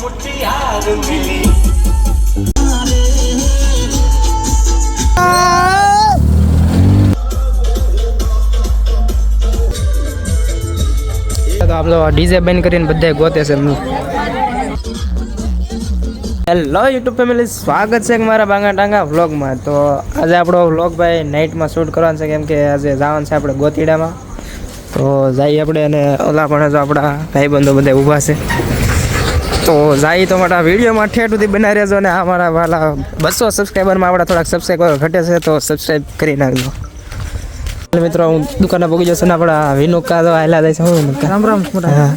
મુઠિયાર આપણો ડીજે બેન કરીને બધા ગોતે છે એમનું. હેલો યુટ્યુબ ફેમિલી સ્વાગત છે મારા બાંગા ટાંગા વ્લોગમાં. તો આજે આપણો વ્લોગ ભાઈ નાઇટમાં શૂટ કરવાનો છે કેમ કે આજે જવાનું છે આપણે ગોતીડામાં. તો જઈએ આપણે અને ઓલા પણ જો આપણા ભાઈબંધો બધા ઊભા છે. તો જાય તો મારા વિડીયોમાં ઠેઠ સુધી બનાવી રહેજો ને આ મારા વાલા બસો સબસ્ક્રાઈબરમાં આપણા થોડાક સબસ્ક્રાઈબર ઘટે છે તો સબસ્ક્રાઈબ કરી નાખજો. મિત્રો હું દુકાને પહોંચી જશે ને આપણા વિનુકા તો આયલા જાય છે હું રામ રામ હા.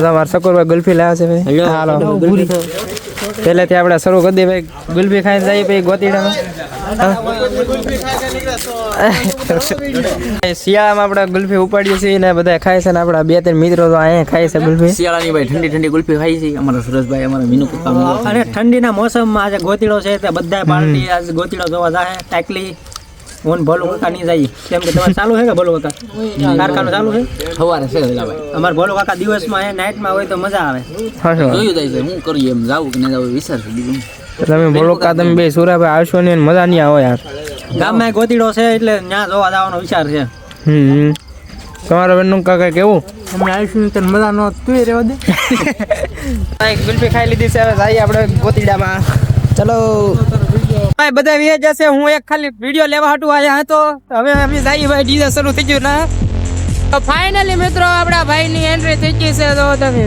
તમારા સકોરભાઈ ગુલ્ફી લાવ્યા છે ભાઈ. હાલો. પહેલેથી આપણે શરૂ કરી દઈએ ભાઈ. ગુલ્ફી ખાઈને જઈએ પછી ગોતીડામાં. શિયાળામાં આપણે ગુલ્ફી ઉપાડીએ છીએ ને બધા ખાય છે ને આપણા બે ત્રણ મિત્રો તો અહીંયા ખાય છે ગુલ્ફી શિયાળાની ભાઈ ઠંડી ઠંડી ગુલ્ફી ખાઈ છે. અમારા સુરેશભાઈ અમારા મીનુ અને ઠંડીના મોસમમાં આજે ગોતીડો છે તે બધા પાર્ટી આજે ગોતીડો જોવા જાય ટાકલી. હું ભલો કાકા નહીં જાય કેમ કે તમારે ચાલુ છે કે ભોલું કાકા? કારખાનું ચાલુ છે સવારે છે ભાઈ અમારે ભોલું કાકા દિવસમાં એ નાઇટમાં હોય તો મજા આવે. જોયું જાય છે હું કરીએ એમ જાવું કે ના જાવું વિચારશું બીજું. તમે બોલો કા તમે બે સુરાભાઈ આવશો ને મજા નહીં આવે યાર. ગામમાં ગોતીડો છે એટલે ત્યાં જોવા જવાનો વિચાર છે. હમ. તમારા બેનનું કાકા કેવું? અમે આવીશું તને મજા ન તું રહેવા દે. એક ગુલ્ફી ખાઈ લીધી છે હવે જઈએ આપણે ગોતીડામાં ચલો. ભાઈ બધા વી જશે હું એક ખાલી વીડિયો લેવા હાટું આવ્યા હતો. હવે અમે જઈએ ભાઈ ડીજે શરૂ થઈ ગયું ના. ફાઇનલી મિત્રો, આપણા ભાઈની એન્ટ્રી થઈ ગઈ છે. તો તમે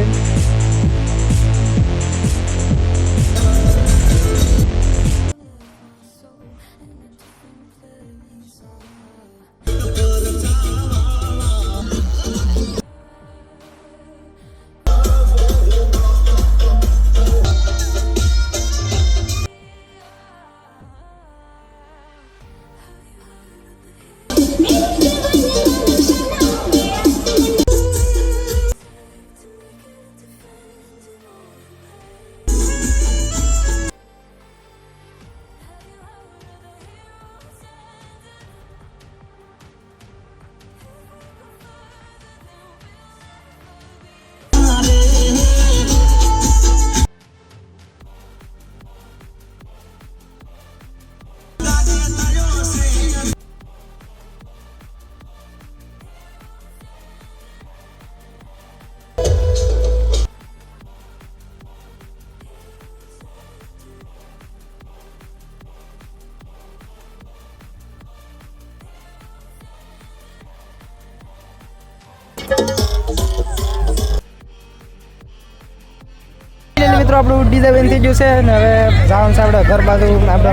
આપણું ડીજે બેન થઈ ગયું છે ને હવે જવાનું છે આપણે ઘર બાજુ આપણે.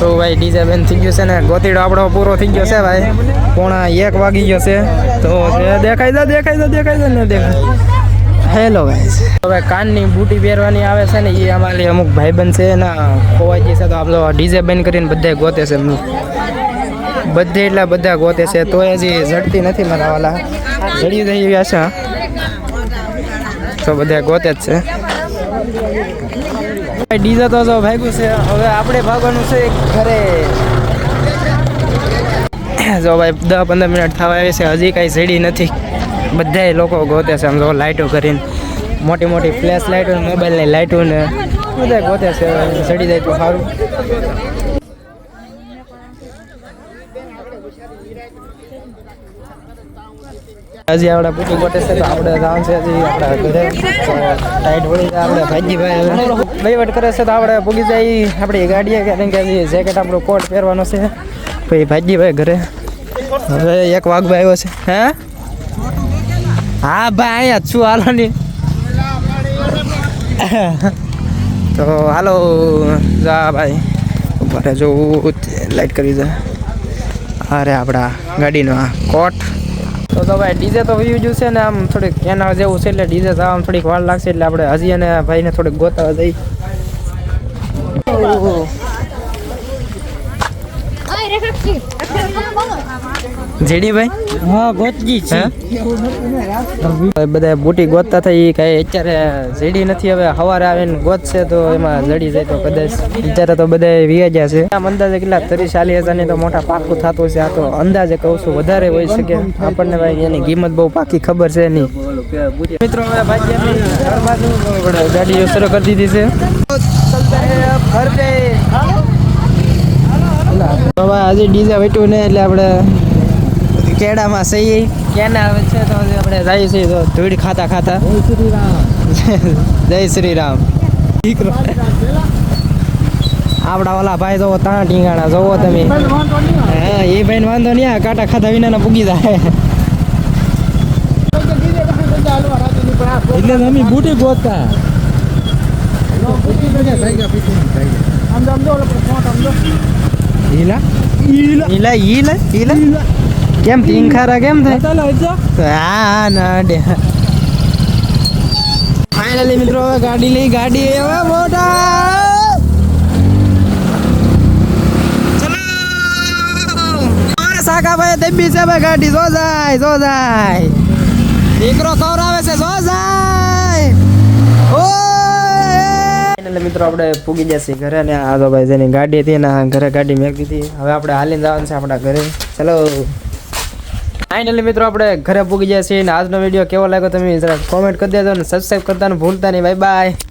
તો ભાઈ ડીજે બેન થઈ ગયું છે ને, ગોતીડો આપણો પૂરો થઈ ગયો છે ભાઈ. પોણા એક વાગી ગયો છે. તો દેખાય છે દેખાય છે દેખાય છે, ને દેખાય. હેલો ગાઈસ હવે કાનની બૂટી પહેરવાની આવે છે ને, એ અમારી અમુક ભાઈબંધ છે ને ખોવાઈ છે તો આપણો ડીજે બેન કરીને બધા ગોતે છે બધે એટલા બધા ગોતે છે. તો હજી ઝડતી નથી મારા વાલા. જડી થઈ ગયા છે તો બધા ગોતે જ છે. ડીઝા તો જો ભાગ્યું છે. હવે આપણે ભાગવાનું છે ઘરે. જો ભાઈ દસ પંદર મિનિટ થવા આવી છે. હજી કાંઈ જડી નથી. બધાય લોકો ગોતે છે. આમ જો લાઇટો કરીને. મોટી મોટી ફ્લેશ લાઇટો મોબાઈલની લાઇટો ને બધા ગોતે છે. ઝડી જાય તો સારું. હજી આપણે પૂછી ગોટે છે તો આપણે જવાનું છે હજી આપણે ઘરે. ટાઈટ વળી જાય આપણે ભાઈજીભાઈ વહીવટ કરે છે તો આપણે પૂગી જાય આપણી ગાડીએ, કારણ કે હજી જેકેટ આપણો કોટ પહેરવાનો છે. પછી ભાઈજીભાઈ ઘરે. હવે એક વાઘભાઈ આવ્યો છે. હે? હા ભાઈ, અહીંયા છું હાલો ની તો હાલો, જા ભાઈ. ઊભા જો લાઈટ કરી જાય અરે આપણા ગાડીનો આ કોટ. તો તો ભાઈ ડીજે તો વયું જોશે છે ને આમ થોડીક એના જેવું છે એટલે ડીજે આમ થોડીક વાર લાગશે એટલે આપણે હજી અને ભાઈને થોડીક ગોતાવા જઈ જેડીભાઈ હા ગોતજી છે. બધા બુટી ગોતતા થઈ કઈ અત્યારે જેડી નથી હવે સવારે આવીને ગોતશે તો એમાં જડી જાય તો કદાચ. અત્યારે તો બધા વ્યાજ્યા છે. આમ અંદાજે કેટલા ત્રીસ ચાલીસ હજારની તો મોટા પાકું થતું છે આ તો અંદાજે કહું છું વધારે હોઈ શકે. આપણને ભાઈ એની કિંમત બહુ પાકી ખબર છે નહીં મિત્રો હવે ગાડીઓ શરૂ કરી દીધી છે. આજે ડીજે વેટ્યું ને એટલે આપણે કેડામાં સહી કેના આવે છે તો આપણે જઈએ છીએ તો ધૂળ ખાતા ખાતા. જય શ્રી રામ. દીકરો આપણા ઓલા ભાઈ જોવો ત્યાં ટીંગાણા જોવો તમે. હા એ ભાઈ વાંધો નહીં આ કાંટા ખાતા વિના પૂગી જાય. એટલે અમે બુટી ગોતતા. ઈલા ઈલા ઈલા ઈલા કેમ ટીંખારા કેમ થાય હા ના ડે ફાઇનલી મિત્રો હવે ગાડી લઈ ગાડી હવે મોટા સાકા ભાઈ દબી છે ભાઈ ગાડી જો જાય જો જાય દીકરો કવરાવે છે જો જાય એટલે મિત્રો આપણે પૂગી જશે ઘરે ને આ તો ભાઈ જેની ગાડી હતી ને ઘરે ગાડી મેકી હતી. હવે આપણે હાલીને જવાનું છે આપણા ઘરે. ચલો. ફાઇનલી મિત્રો આપણે ઘરે પૂગી છીએ અને આજનો વીડિયો કેવો લાગ્યો તમે જરા કોમેન્ટ કરી દેજો અને સબસ્ક્રાઈબ કરતા ભૂલતા નહીં. Bye bye